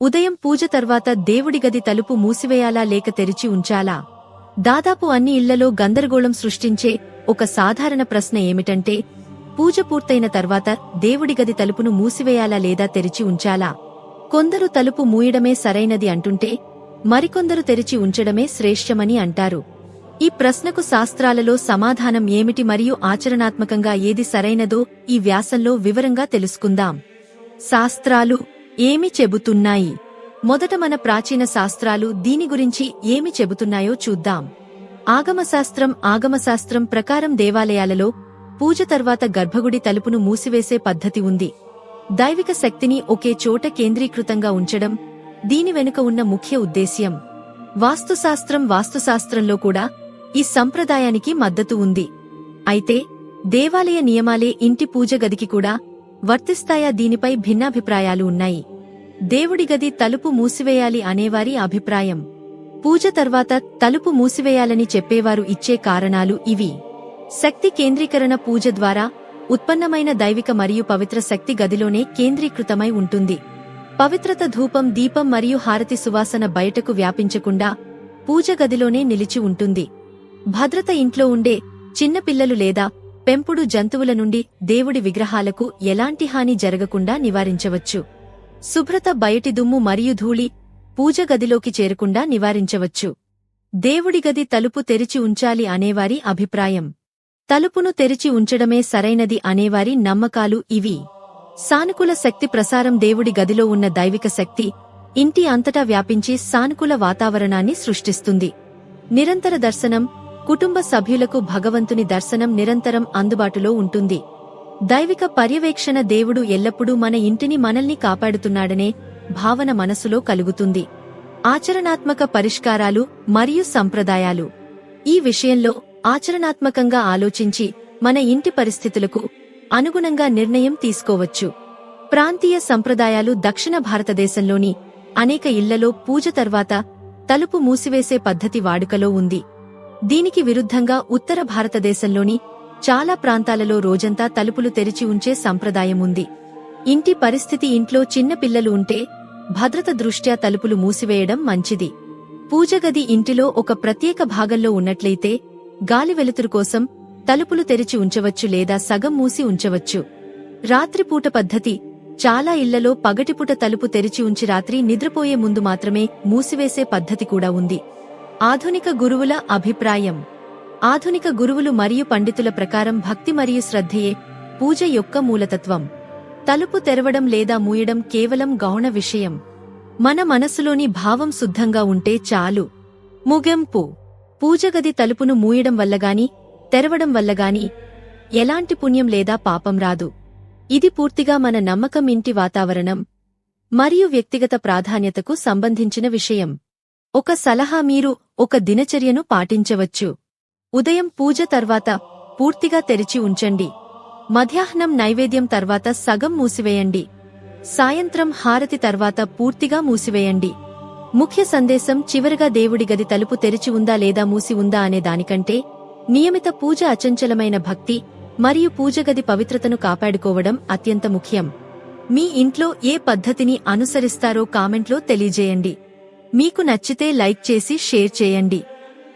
ఉదయం పూజ తర్వాత దేవుడి గది తలుపు మూసివేయాలా లేక తెరిచి ఉంచాలా? దాదాపు అన్ని ఇళ్ళలో గందరగోళం సృష్టించే ఒక సాధారణ ప్రశ్న ఏమిటంటే పూజ పూర్తయిన తర్వాత దేవుడి గది తలుపును మూసివేయాలా లేదా తెరిచి ఉంచాలా? కొందరు తలుపు మూయడమే సరైనది అంటుంటే మరికొందరు తెరిచి ఉంచడమే శ్రేష్టమని అంటారు. ఈ ప్రశ్నకు శాస్త్రాలలో సమాధానం ఏమిటి మరియు ఆచరణాత్మకంగా ఏది సరైనదో ఈ వ్యాసంలో వివరంగా తెలుసుకుందాం. శాస్త్రాలు ఏమి చెబుతున్నాయి? మొదట మన ప్రాచీన శాస్త్రాలు దీని గురించి ఏమి చెబుతున్నాయో చూద్దాం. ఆగమశాస్త్రం ఆగమశాస్త్రం ప్రకారం దేవాలయాలలో పూజ తర్వాత గర్భగుడి తలుపును మూసివేసే పద్ధతి ఉంది. దైవిక శక్తిని ఒకే చోట కేంద్రీకృతంగా ఉంచడం దీని వెనుక ఉన్న ముఖ్య ఉద్దేశ్యం. వాస్తుశాస్త్రం వాస్తుశాస్త్రంలో కూడా ఈ సంప్రదాయానికి మద్దతు ఉంది. అయితే దేవాలయ నియమాలే ఇంటి పూజ గదికి కూడా వర్తిస్తాయా దీనిపై భిన్నాభిప్రాయాలు ఉన్నాయి. దేవుడి గది తలుపు మూసివేయాలి అనేవారి అభిప్రాయం. పూజ తర్వాత తలుపు మూసివేయాలని చెప్పేవారు ఇచ్చే కారణాలు ఇవి. శక్తి కేంద్రీకరణ పూజ ద్వారా ఉత్పన్నమైన దైవిక మరియు పవిత్ర శక్తి గదిలోనే కేంద్రీకృతమై ఉంటుంది. పవిత్రత ధూపం దీపం మరియు హారతి సువాసన బయటకు వ్యాపించకుండా పూజ గదిలోనే నిలిచి ఉంటుంది. భద్రత ఇంట్లో ఉండే చిన్నపిల్లలు లేదా పెంపుడు జంతువుల నుండి దేవుడి విగ్రహాలకు ఎలాంటి హాని జరగకుండా నివారించవచ్చు. శుభ్రత బయటి దుమ్ము మరియు ధూళి పూజ గదిలోకి చేరకుండా నివారించవచ్చు. దేవుడి గది తలుపు తెరిచి ఉంచాలి అనేవారి అభిప్రాయం. తలుపును తెరిచి ఉంచడమే సరైనది అనేవారి నమ్మకాలు ఇవి. సానుకూల శక్తి ప్రసారం దేవుడి గదిలో ఉన్న దైవిక శక్తి ఇంటి అంతటా వ్యాపించి సానుకూల వాతావరణాన్ని సృష్టిస్తుంది. నిరంతర దర్శనం కుటుంబ సభ్యులకు భగవంతుని దర్శనం నిరంతరం అందుబాటులో ఉంటుంది. దైవిక పర్యవేక్షణ దేవుడు ఎల్లప్పుడూ మన ఇంటిని మనల్ని కాపాడుతున్నాడనే భావన మనసులో కలుగుతుంది. ఆచరణాత్మక పరిష్కారాలు మరియు సంప్రదాయాలు. ఈ విషయంలో ఆచరణాత్మకంగా ఆలోచించి మన ఇంటి పరిస్థితులకు అనుగుణంగా నిర్ణయం తీసుకోవచ్చు. ప్రాంతీయ సంప్రదాయాలు దక్షిణ భారతదేశంలోని అనేక ఇళ్ళలో పూజ తర్వాత తలుపు మూసివేసే పద్ధతి వాడుకలో ఉంది. దీనికి విరుద్ధంగా ఉత్తర భారతదేశంలోని చాలా ప్రాంతాలలో రోజంతా తలుపులు తెరిచి ఉంచే సంప్రదాయం ఉంది ఇంటి పరిస్థితి ఇంట్లో చిన్న పిల్లలు ఉంటే భద్రత దృష్ట్యా తలుపులు మూసివేయడం మంచిది. పూజగది ఇంటిలో ఒక ప్రత్యేక భాగంలో ఉన్నట్లయితే గాలి వెలుతురు కోసం తలుపులు తెరిచి ఉంచవచ్చు లేదా సగం మూసి ఉంచవచ్చు. రాత్రిపూట పద్ధతి చాలా ఇళ్ళలో పగటిపూట తలుపు తెరిచి ఉంచి రాత్రి నిద్రపోయే ముందు మాత్రమే మూసివేసే పద్ధతి కూడా ఉంది. ఆధునిక గురువుల అభిప్రాయం. ఆధునిక గురువులు మరియు పండితుల ప్రకారం భక్తి మరియు శ్రద్ధయే పూజ యొక్క మూలతత్వం. తలుపు తెరవడం లేదా మూయడం కేవలం గౌణ విషయం. మన మనసులోని భావం శుద్ధంగా ఉంటే చాలు. ముగింపు. పూజగది తలుపును మూయడం వల్లగాని తెరవడం వల్లగాని ఎలాంటి పుణ్యం లేదా పాపం రాదు. ఇది పూర్తిగా మన నమ్మకం ఇంటి వాతావరణం మరియు వ్యక్తిగత ప్రాధాన్యతకు సంబంధించిన విషయం. ఒక సలహా మీరు ఒక దినచర్యను పాటించవచ్చు. ఉదయం పూజ తర్వాత పూర్తిగా తెరిచి ఉంచండి. మధ్యాహ్నం నైవేద్యం తర్వాత సగం మూసివేయండి. సాయంత్రం హారతి తర్వాత పూర్తిగా మూసివేయండి. ముఖ్య సందేశం చివరగా దేవుడి గది తలుపు తెరిచి ఉందా లేదా మూసి ఉందా అనే దానికంటే నియమిత పూజ అచంచలమైన భక్తి మరియు పూజగది పవిత్రతను కాపాడుకోవడం అత్యంత ముఖ్యం. మీ ఇంట్లో ఏ పద్ధతిని అనుసరిస్తారో కామెంట్లో తెలియజేయండి. మీకు నచ్చితే లైక్ చేసి షేర్ చేయండి.